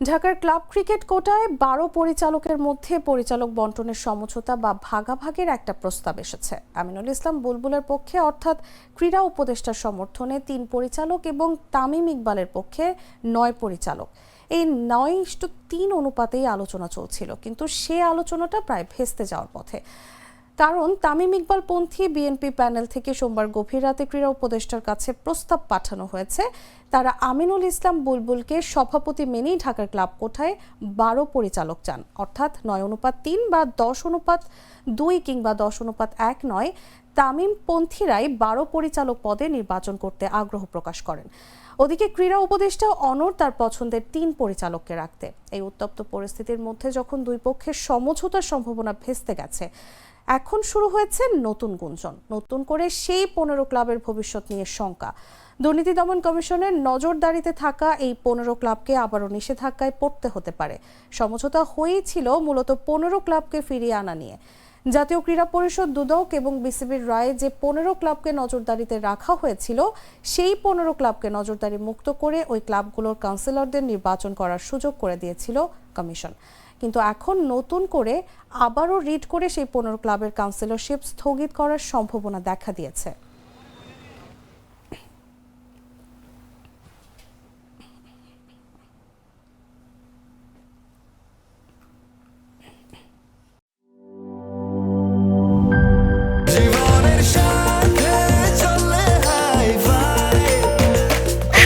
ঢাকার club cricket কোটায় বারো পরিচালকের মধ্যে পরিচালক বন্টনের সমঝোতা বা ভাগাভাগির একটা প্রস্তাব এসেছে। আমিনুল ইসলাম বুলবুলের পক্ষে, অর্থাৎ ক্রীড়া উপদেষ্টার সমর্থনে তিন পরিচালক এবং তামিম ইকবালের পক্ষে নয় পরিচালক। এই নয় তিন অনুপাতেই আলোচনা চলছিল, কিন্তু সে আলোচনাটা প্রায় ভেস্তে যাওয়ার পথে। কারণ তামিম ইকবাল পন্থী বিএনপি প্যানেল থেকে সোমবার গভীর রাতে ক্রীড়া উপদেষ্টার কাছে প্রস্তাব পাঠানো হয়েছে। তারা আমিনুল ইসলাম বুলবুলকে সভাপতি মেনেই ঢাকার ক্লাব কোঠায় বারো পরিচালক চান। অর্থাৎ নয় অনুপাত তিন বা দশ অনুপাত দুই কিংবা দশ অনুপাত এক নয়, তামিম পন্থীরাই বারো পরিচালক পদে নির্বাচন করতে আগ্রহ প্রকাশ করেন। ওদিকে ক্রীড়া উপদেষ্টা অনর তার পছন্দের তিন পরিচালককে রাখতে। এই উত্তপ্ত পরিস্থিতির মধ্যে যখন দুই পক্ষের সমঝোতার সম্ভাবনা ভেস্তে গেছে এখন শুরু হয়েছে নতুন গুঞ্জন, নতুন করে সেই পনেরো ক্লাবের ভবিষ্যৎ নিয়ে শঙ্কা। দুর্নীতি দমন কমিশনের নজরদারিতে থাকা এই পনেরো ক্লাবকে আবারও নিষেধাজ্ঞায় পড়তে হতে পারে। সমঝোতা হয়েই ছিল মূলত পনেরো ক্লাবকে ফিরিয়ে আনা নিয়ে। জাতীয় ক্রীড়া পরিষদ দুদক এবং বিসিবির রায়ে যে পনেরো ক্লাবকে নজরদারিতে রাখা হয়েছিল, সেই পনেরো ক্লাবকে নজরদারি মুক্ত করে ওই ক্লাবগুলোর কাউন্সিলরদের নির্বাচন করার সুযোগ করে দিয়েছিল কমিশন। কিন্তু এখন নতুন করে আবারও রিড করে সেই পনেরো ক্লাবের কাউন্সিলরশিপ স্থগিত করার সম্ভাবনা দেখা দিয়েছে।